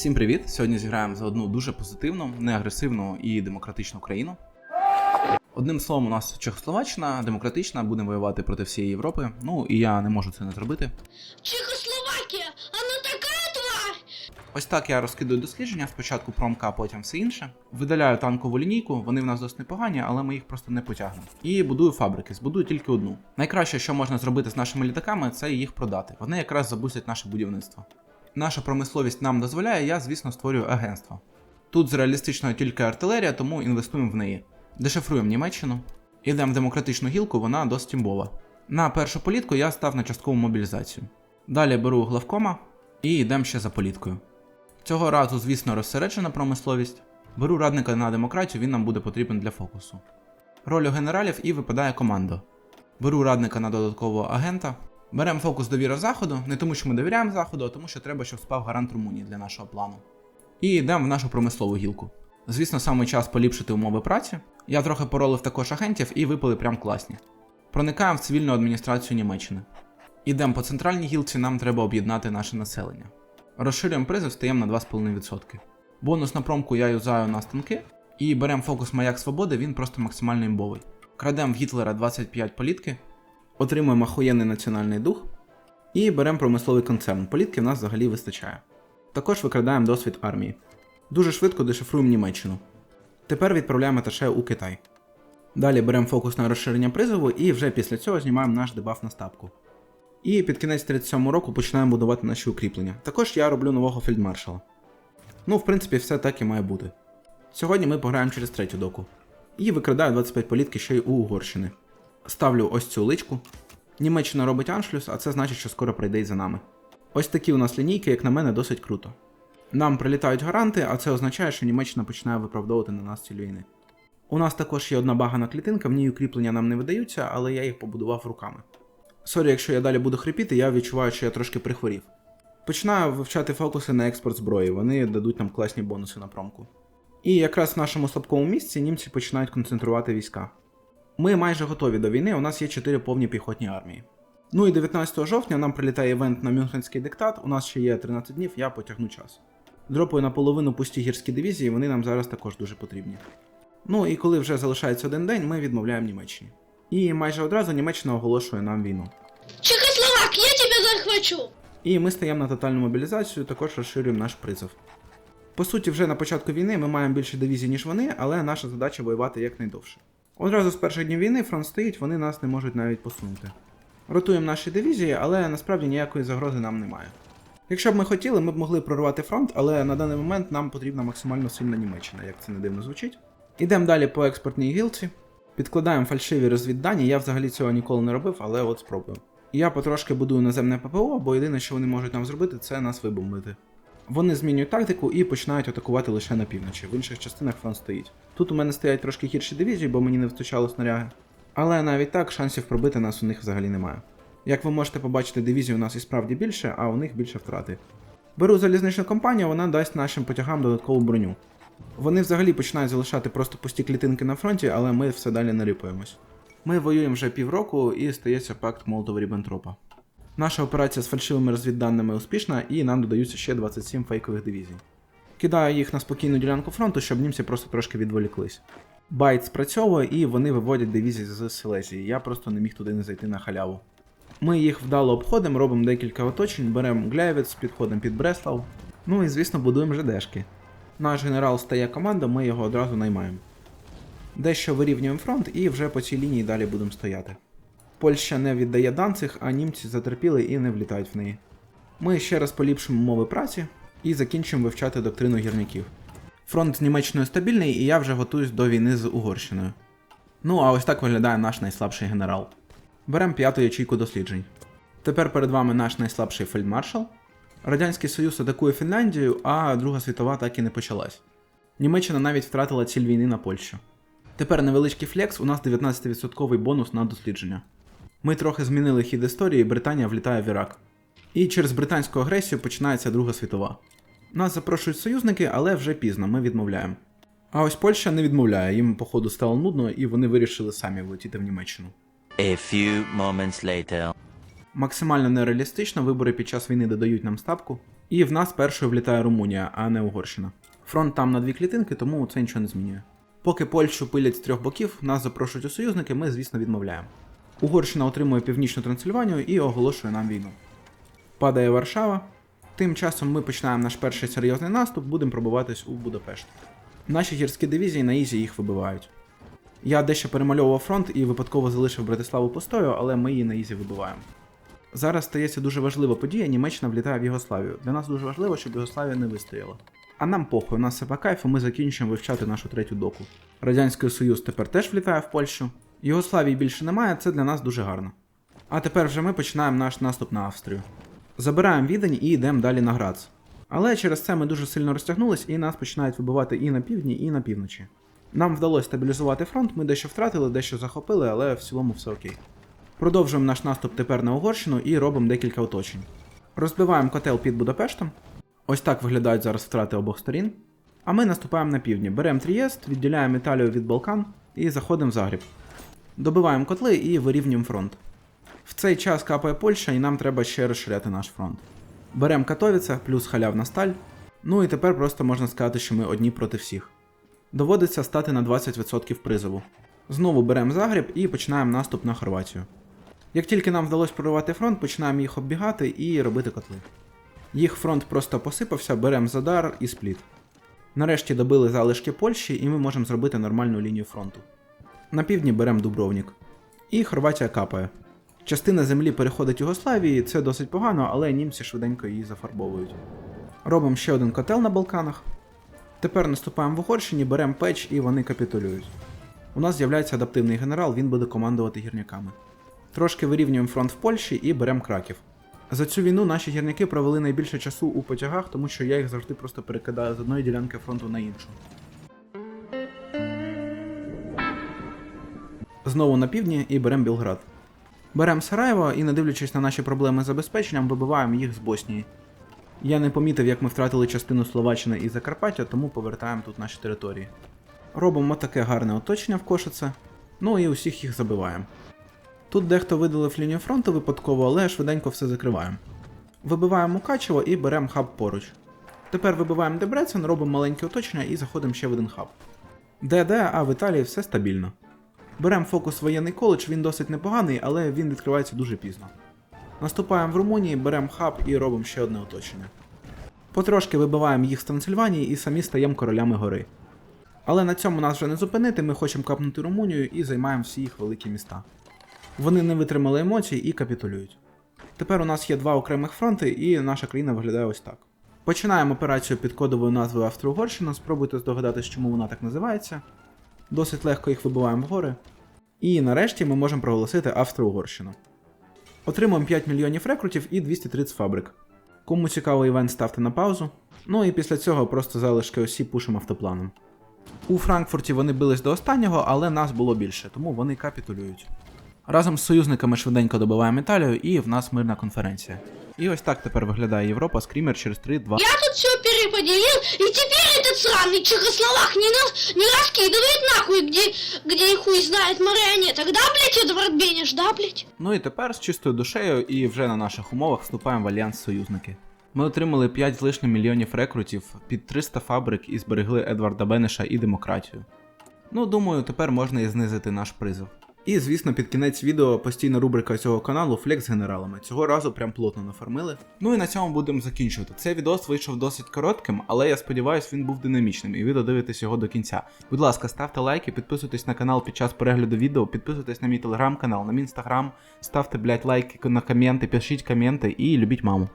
Всім привіт! Сьогодні зіграємо за одну дуже позитивну, неагресивну і демократичну країну. Одним словом, у нас Чехословаччина, демократична, будемо воювати проти всієї Європи. Ну і я не можу це не зробити. Чехословакия, она такая тварь! Ось так я розкидую дослідження, спочатку промка, а потім все інше. Видаляю танкову лінійку, вони в нас досить непогані, але ми їх просто не потягнемо. І будую фабрики, збудую тільки одну. Найкраще, що можна зробити з нашими літаками, це їх продати. Вони якраз забустять наше будівництво. Наша промисловість нам дозволяє, я, звісно, створюю агентство. Тут з реалістичною тільки артилерія, тому інвестуємо в неї. Дешифруємо Німеччину. Ідемо в демократичну гілку, вона досить імбова. На першу політку я став на часткову мобілізацію. Далі беру главкома і йдемо ще за політкою. Цього разу, звісно, розсереджена промисловість. Беру радника на демократію, він нам буде потрібен для фокусу. Роль генералів і випадає командо. Беру радника на додаткового агента. Беремо фокус довіра заходу, не тому, що ми довіряємо заходу, а тому, що треба, щоб спав гарант Румунії для нашого плану. І йдемо в нашу промислову гілку. Звісно, саме час поліпшити умови праці. Я трохи поролив також агентів і випали прям класні. Проникаємо в цивільну адміністрацію Німеччини. Ідемо по центральній гілці, нам треба об'єднати наше населення. Розширюємо призив, стаємо на 2,5%. Бонус на промку я юзаю на станки. І беремо фокус Маяк Свободи, він просто максимально імбовий. Крадемо в Гітлера 25 політки, отримуємо охуєнний національний дух. І беремо промисловий концерн. Політки в нас взагалі вистачає. Також викрадаємо досвід армії. Дуже швидко дешифруємо Німеччину. Тепер відправляємо аташе у Китай. Далі беремо фокус на розширення призову і вже після цього знімаємо наш дебаф на ставку. І під кінець 37 року починаємо будувати наші укріплення. Також я роблю нового фельдмаршала. Ну, в принципі, все так і має бути. Сьогодні ми пограємо через третю доку. І викрадаю 25 політки ще й у Угорщини. Ставлю ось цю личку. Німеччина робить аншлюс, а це значить, що скоро прийде й за нами. Ось такі у нас лінійки, як на мене, досить круто. Нам прилітають гаранти, а це означає, що Німеччина починає виправдовувати на нас ціль війни. У нас також є одна багана клітинка, в ній укріплення нам не видаються, але я їх побудував руками. Сорі, якщо я далі буду хрипіти, я відчуваю, що я трошки прихворів. Починаю вивчати фокуси на експорт зброї, вони дадуть нам класні бонуси на промку. І якраз в нашому слабкому місці німці починають концентрувати війська. Ми майже готові до війни, у нас є 4 повні піхотні армії. Ну і 19 жовтня нам прилітає івент на Мюнхенський диктат, у нас ще є 13 днів, я потягну час. Дропаю наполовину пусті гірські дивізії, вони нам зараз також дуже потрібні. Ну і коли вже залишається один день, ми відмовляємо Німеччині. І майже одразу Німеччина оголошує нам війну. Чехословак, я тебя захвачу! І ми стаємо на тотальну мобілізацію, також розширюємо наш призов. По суті, вже на початку війни ми маємо більше дивізій, ніж вони, але наша задача воювати якнайдовше. Одразу з перших днів війни фронт стоїть, вони нас не можуть навіть посунути. Ротуємо наші дивізії, але насправді ніякої загрози нам немає. Якщо б ми хотіли, ми б могли прорвати фронт, але на даний момент нам потрібна максимально сильна Німеччина, як це не дивно звучить. Ідемо далі по експортній гілці, підкладаємо фальшиві розвіддані, я взагалі цього ніколи не робив, але от спробую. Я потрошки будую наземне ППО, бо єдине, що вони можуть нам зробити, це нас вибомбити. Вони змінюють тактику і починають атакувати лише на півночі, в інших частинах фронт стоїть. Тут у мене стоять трошки гірші дивізії, бо мені не вистачало снаряги. Але навіть так шансів пробити нас у них взагалі немає. Як ви можете побачити, дивізій у нас і справді більше, а у них більше втрати. Беру залізничну компанію, вона дасть нашим потягам додаткову броню. Вони взагалі починають залишати просто пусті клітинки на фронті, але ми все далі не рипаємось. Ми воюємо вже півроку і стається пакт молотова ріббентропа Наша операція з фальшивими розвідданими успішна, і нам додаються ще 27 фейкових дивізій. Кидаю їх на спокійну ділянку фронту, щоб німці просто трошки відволіклись. Байт спрацьовує і вони виводять дивізії з Силезії. Я просто не міг туди не зайти на халяву. Ми їх вдало обходимо, робимо декілька оточень, беремо Глявець, підходимо під Бреслав. Ну і звісно будуємо ЖДшки. Наш генерал стає команда, ми його одразу наймаємо. Дещо вирівнюємо фронт і вже по цій лінії далі будемо стояти. Польща не віддає Данциг, а німці затерпіли і не влітають в неї. Ми ще раз поліпшимо умови праці і закінчимо вивчати доктрину гірників. Фронт з Німеччиною стабільний, і я вже готуюсь до війни з Угорщиною. Ну а ось так виглядає наш найслабший генерал. Беремо п'яту ячійку досліджень. Тепер перед вами наш найслабший фельдмаршал. Радянський Союз атакує Фінляндію, а Друга світова так і не почалась. Німеччина навіть втратила ціль війни на Польщу. Тепер невеличкий флекс, у нас 19% бонус на дослідження. Ми трохи змінили хід історії, Британія влітає в Ірак. І через британську агресію починається Друга світова. Нас запрошують союзники, але вже пізно, ми відмовляємо. А ось Польща не відмовляє, їм, походу, стало нудно, і вони вирішили самі влетіти в Німеччину. A few moments later. Максимально нереалістично, вибори під час війни додають нам ставку. І в нас першою влітає Румунія, а не Угорщина. Фронт там на дві клітинки, тому це нічого не змінює. Поки Польщу пилять з трьох боків, нас запрошують у союзники, ми, звісно, відмовляємо. Угорщина отримує північну Трансильванію і оголошує нам війну. Падає Варшава. Тим часом ми починаємо наш перший серйозний наступ, будемо пробуватись у Будапешт. Наші гірські дивізії на Ізі їх вибивають. Я дещо перемальовував фронт і випадково залишив Братиславу пустою, але ми її на Ізі вибиваємо. Зараз стається дуже важлива подія, Німеччина влітає в Єгославію. Для нас дуже важливо, щоб Єгославія не вистояла. А нам похуй, у нас все по кайфу, ми закінчуємо вивчати нашу третю доку. Радянський Союз тепер теж влітає в Польщу. Єгославії більше немає, це для нас дуже гарно. А тепер вже ми починаємо наш наступ на Австрію. Забираємо відень і йдемо далі на Грац. Але через це ми дуже сильно розтягнулись і нас починають вибивати і на півдні, і на півночі. Нам вдалося стабілізувати фронт, ми дещо втратили, дещо захопили, але в цілому все окей. Продовжуємо наш наступ тепер на Угорщину і робимо декілька оточень. Розбиваємо котел під Будапештом. Ось так виглядають зараз втрати обох сторін. А ми наступаємо на півдні. Беремо Трієст, відділяємо Італію від Балкан і заходимо в Загріб. Добиваємо котли і вирівнюємо фронт. В цей час капає Польща, і нам треба ще розширяти наш фронт. Беремо Катовіце, плюс халявна сталь. Ну і тепер просто можна сказати, що ми одні проти всіх. Доводиться стати на 20% призову. Знову беремо Загріб і починаємо наступ на Хорватію. Як тільки нам вдалося прорвати фронт, починаємо їх оббігати і робити котли. Їх фронт просто посипався, беремо Задар і спліт. Нарешті добили залишки Польщі, і ми можемо зробити нормальну лінію фронту. На півдні беремо Дубровник. І Хорватія капає. Частина землі переходить Югославії, це досить погано, але німці швиденько її зафарбовують. Робимо ще один котел на Балканах. Тепер наступаємо в Угорщині, беремо печ і вони капітулюють. У нас з'являється адаптивний генерал, він буде командувати гірняками. Трошки вирівнюємо фронт в Польщі і беремо Краків. За цю війну наші гірники провели найбільше часу у потягах, тому що я їх завжди просто перекидаю з одної ділянки фронту на іншу. Знову на півдні і беремо Білград. Беремо Сараєво і, не дивлячись на наші проблеми з забезпеченням, вибиваємо їх з Боснії. Я не помітив, як ми втратили частину Словаччини і Закарпаття, тому повертаємо тут наші території. Робимо таке гарне оточення в Кошице, ну і усіх їх забиваємо. Тут дехто видалив лінію фронту випадково, але швиденько все закриваємо. Вибиваємо Мукачево і беремо хаб поруч. Тепер вибиваємо Дебрецен, робимо маленьке оточення і заходимо ще в один хаб. Де-де, а в Італії все стабільно. Беремо фокус воєнний коледж, він досить непоганий, але він відкривається дуже пізно. Наступаємо в Румунії, беремо хаб і робимо ще одне оточення. Потрошки вибиваємо їх з Трансильванії і самі стаємо королями гори. Але на цьому нас вже не зупинити, ми хочемо капнути Румунію і займаємо всі їх великі міста. Вони не витримали емоцій і капітулюють. Тепер у нас є два окремих фронти, і наша країна виглядає ось так. Починаємо операцію під кодовою назвою Австро-Угорщина, спробуйте здогадатись, чому вона так називається. Досить легко їх вибиваємо вгори. І нарешті ми можемо проголосити Австро-Угорщину. Отримуємо 5 мільйонів рекрутів і 230 фабрик. Кому цікавий івент, ставте на паузу. Ну і після цього просто залишки осі пушимо автопланом. У Франкфурті вони бились до останнього, але нас було більше, тому вони капітулюють. Разом з союзниками швиденько добиваємо Італію, і в нас мирна конференція. І ось так тепер виглядає Європа, скрімер через 3, 2. Я тут все переподелил, и теперь этот сраный Чехословак не, нас, не раскидывает нахуй, где, где и хуй знает марионеток. Да, блядь, Эдвард Бенеш, да, блядь? Ну і тепер з чистою душею і вже на наших умовах вступаємо в альянс союзники. Ми отримали 5 з лишнім мільйонів рекрутів під 300 фабрик і зберегли Едварда Бенеша і демократію. Ну, думаю, тепер можна і знизити наш призов. І, звісно, під кінець відео постійна рубрика цього каналу Флекс з генералами. Цього разу прям плотно нафармили. Ну і на цьому будемо закінчувати. Цей відос вийшов досить коротким, але я сподіваюся, він був динамічним, і ви додивитесь його до кінця. Будь ласка, ставте лайки, підписуйтесь на канал під час перегляду відео, підписуйтесь на мій телеграм-канал, на мій інстаграм, ставте, блядь, лайки на коменти, пишіть коменти і любіть маму.